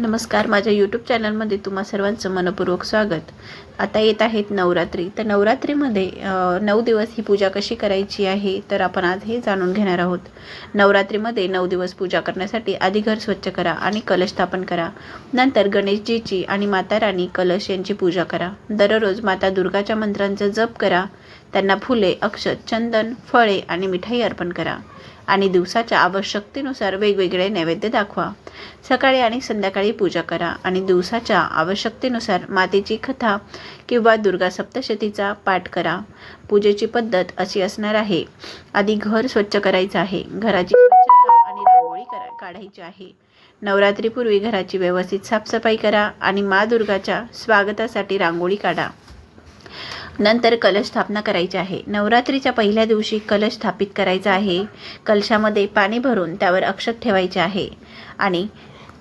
नमस्कार माझ्या यूट्यूब चॅनलमध्ये तुम्हा सर्वांचं मनपूर्वक स्वागत. आता येत आहेत नवरात्री. तर नवरात्रीमध्ये नऊ दिवस ही पूजा कशी करायची आहे तर आपण आज हे जाणून घेणार आहोत. नवरात्रीमध्ये नऊ दिवस पूजा करण्यासाठी आधी घर स्वच्छ करा आणि कलश स्थापन करा. नंतर गणेशजीची आणि माता राणी कलश यांची पूजा करा. दररोज माता दुर्गाच्या मंत्रांचा जप करा. त्यांना फुले अक्षत चंदन फळे आणि मिठाई अर्पण करा. आणि दिवसाच्या आवश्यकतेनुसार वेगवेगळे नैवेद्य दाखवा. सकाळी आणि संध्याकाळी पूजा करा आणि दिवसाच्या आवश्यकतेनुसार मातेची कथा किंवा दुर्गा सप्तशतीचा पाठ करा. पूजेची पद्धत अशी असणार आहे. आधी घर स्वच्छ करायचं आहे. घराची स्वच्छता आणि रांगोळी करा काढायची आहे. नवरात्रीपूर्वी घराची व्यवस्थित साफसफाई करा आणि मा दुर्गाच्या स्वागतासाठी रांगोळी काढा. नंतर कलश स्थापना करायची आहे. नवरात्रीच्या पहिल्या दिवशी कलश स्थापित करायचा आहे. कलशामध्ये पाणी भरून त्यावर अक्षत ठेवायचे आहे. आणि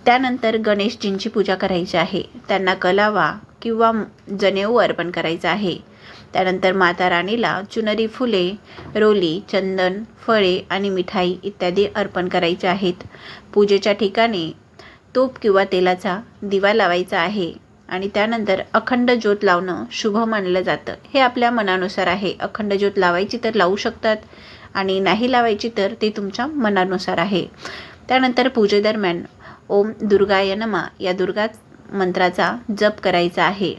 त्यानंतर गणेशजींची पूजा करायची आहे. त्यांना कलावा किंवा जनेऊ अर्पण करायचं आहे. त्यानंतर माता राणीला चुनरी फुले रोली चंदन फळे आणि मिठाई इत्यादी अर्पण करायचे आहेत. पूजेच्या ठिकाणी तूप किंवा तेलाचा दिवा लावायचा आहे. आणि त्यानंतर अखंड ज्योत लावणं शुभ मानलं जातं. हे आपल्या मनानुसार आहे. अखंड ज्योत लावायची तर लावू शकतात आणि नाही लावायची तर ते तुमच्या मनानुसार आहे. त्यानंतर पूजेदरम्यान ओम दुर्गाय नमा या दुर्गा मंत्राचा जप करायचा आहे.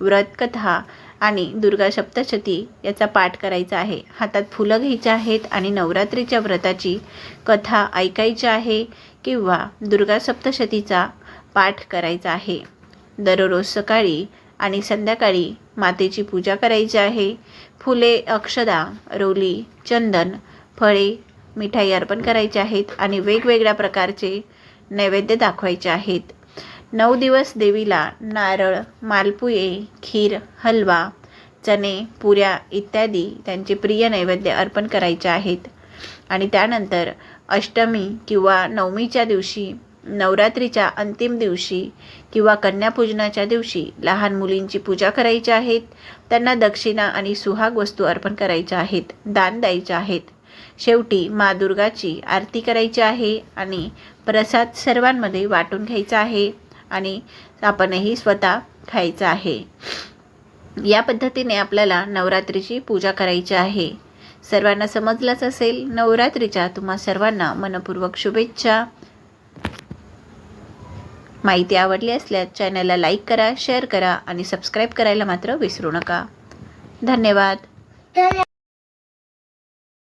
व्रतकथा आणि दुर्गा सप्तशती याचा पाठ करायचा आहे. हातात फुलं घ्यायची आहेत आणि नवरात्रीच्या व्रताची कथा ऐकायची आहे किंवा दुर्गा सप्तशतीचा पाठ करायचा आहे. दररोज सकाळी आणि संध्याकाळी मातेची पूजा करायची आहे. फुले अक्षदा रोली चंदन फळे मिठाई अर्पण करायचे आहेत आणि वेगवेगळ्या प्रकारचे नैवेद्य दाखवायचे आहेत. नऊ दिवस देवीला नारळ मालपुये खीर हलवा चणे पुऱ्या इत्यादी त्यांचे प्रिय नैवेद्य अर्पण करायचे आहेत. आणि त्यानंतर अष्टमी किंवा नवमीच्या दिवशी नवरात्रीच्या अंतिम दिवशी किंवा कन्यापूजनाच्या दिवशी लहान मुलींची पूजा करायची आहेत. त्यांना दक्षिणा आणि सुहाग वस्तू अर्पण करायच्या आहेत दान द्यायचे आहेत. शेवटी मा दुर्गाची आरती करायची आहे आणि प्रसाद सर्वांमध्ये वाटून घ्यायचा आहे आणि आपणही स्वतः खायचं आहे. या पद्धतीने आपल्याला नवरात्रीची पूजा करायची आहे. सर्वांना समजलंच असेल नवरात्रीच्या तुम्हा सर्वांना मनपूर्वक शुभेच्छा. माहिती आवडली असल्यास चॅनलला लाईक करा शेअर करा आणि सबस्क्राईब करायला मात्र विसरू नका. धन्यवाद.